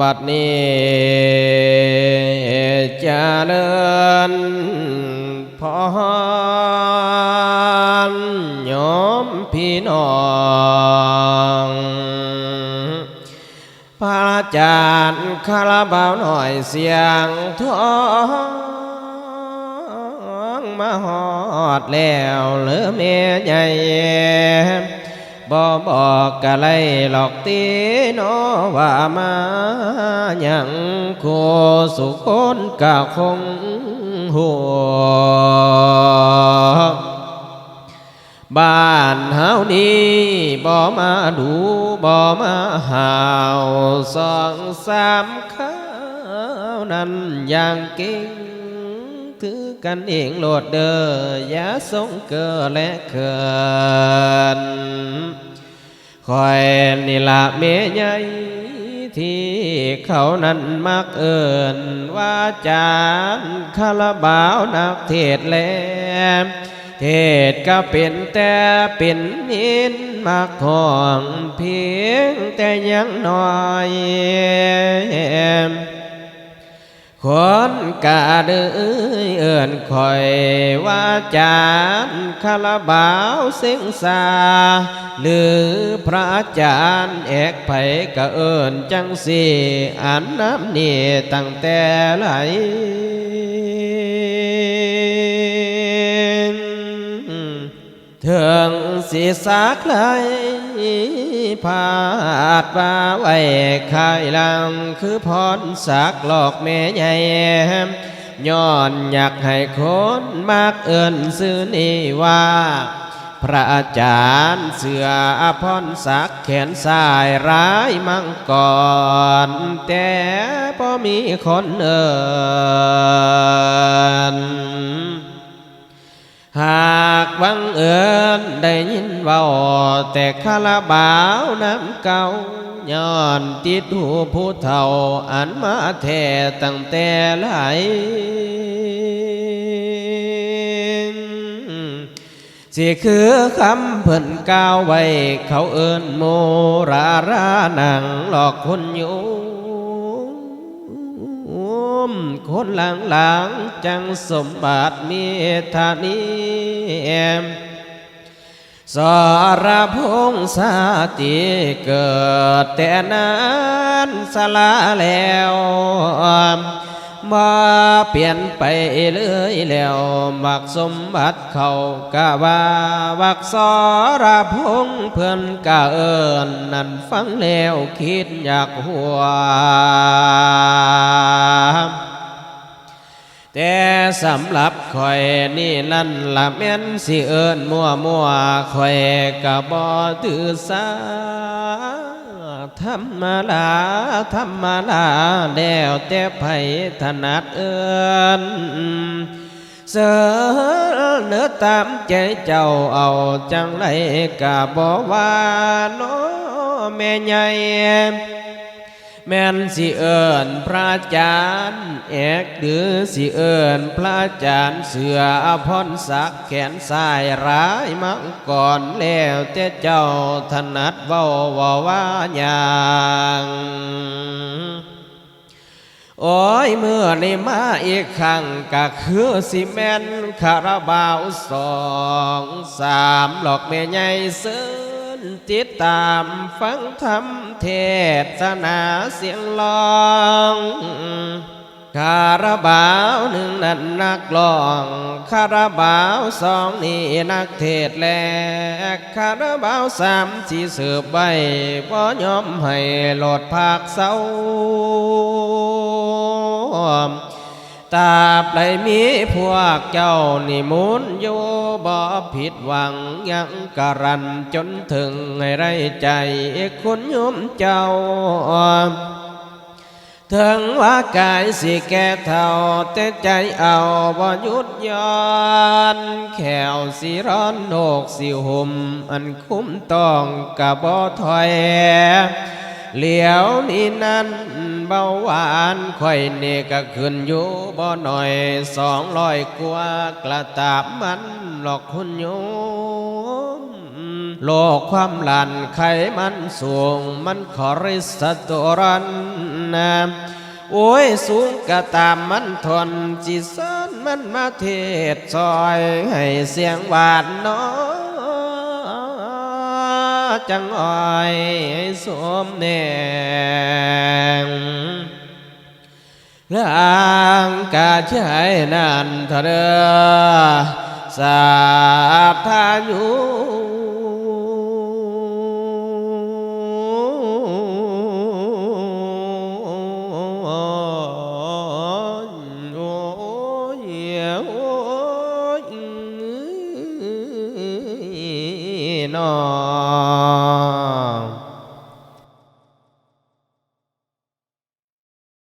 บัดนี้จะเจริญพรโยมพี่น้องพระอาจารย์คาราบาวหน่อยเสียงท้องมาหอดแล้วเหลือเมียใหญ่ บ่บอกกะไรหลอกตีโนว่ามาอย่างโคสุคนกะค ถือกันเองโลดเด้อย่าสงเกอและเขินคอยนี่ละเมยใหญ่ที่เขานั้นมักเอินว่าจานคาราบาวนักเทศแลเทศก็เป็นแต่เป็นนินมักห้องเพียงแต่ยังน้อย คนกะเดือยเอื่นคอยว่าจานคาราบาวเสียงสา หรือพระอาจารย์เอกไผกะเอินจังสีอันน้ำนี่ตั้งแต่ไหล เถึงสีสักเลยพาดว่าไว้ขายลังคือพรสักหลอกแม่ใหญ่ย้อนอยากให้คนมากเอินซื้อนี่ว่า พระอาจารย์เสืออภรศักแขนสายร้ายมังกรแต่พอมีคนเอิน หากบังเอิญได้ยินเบาแต่คาราบาวน้ำเก่าย้อนติดหูผู้เฒ่าอันมาแท่ตั้งแต่หลายสิคือคำเพิ่นกล่าวไว้ เขาเอิ้นโมรารานังหลอกคนอยู่คนหลังหลัง จังสมบัติมีธานีสรพงษ์สาติเกิดแต่นั้นสละแล้วมาเปลี่ยนไปเลยแล้วมักสมบัติเขากะว่าวักสรพงเพื่อนกะเอิญนั่นฟังแล้วคิดอยากหัว แต่สำหรับข่อยนี่นั่นละแม่นสิเอิญมัวมัวข่อยกะบ่ถือสาธรรมดาธรรมดาแล้วแต่ไผถนัดเอิญเสือเนื้อตามใจเจ้าเอาจังไรกะบ่ว่าโนแม่ใหญ่ แม่นสิเอิญพระอาจารย์เอกหรือสิเอิญพระอาจารย์เสืออภรศักแขนสายร้ายมังก่อนแล้วแต่เจ้าถนัดเว้าว่าว่าอย่างโอ้ยเมื่อนี้มาอีกครั้งก็คือสิแม่นคาราบาวสองสามหลอกแม่ใหญ่เสือ ติดตามฟังธรรมเทศนาเสียงร้องคาราบาวหนึ่งนั้นนักร้องคาราบาวสองนี่นักเทศแลกคาราบาวสามที่สืบใบพอยอมให้หลดภาคเศร้า ตราบใดมีพวกเจ้านิมนต์อยู่บ่ผิดหวังยังการันจนถึงให้ไรใจคุณโยมเจ้าถึงว่ากายสิแก่เท่าแต่ใจเอาบ่หยุดย้อนแขวสิร้อนโนกสิหุ่มอันคุ้มต้องกะบ่ถอยเหลียวนี้นั้น เบาหวานค่อยเนก็ขึ้นอยู่บ่หน่อยสองร้อยกว่ากระตาบมันหลอกคุณโยมโลกความหลันไขมันสูงมันขอริสตัวรันนะโอ้ยสูงกระตามมันทนจิสนมันมาเทศซอยให้เสียงหวานน้อจังอ้อยให้สมแน ลางกาใช้นานเดอสาธายุ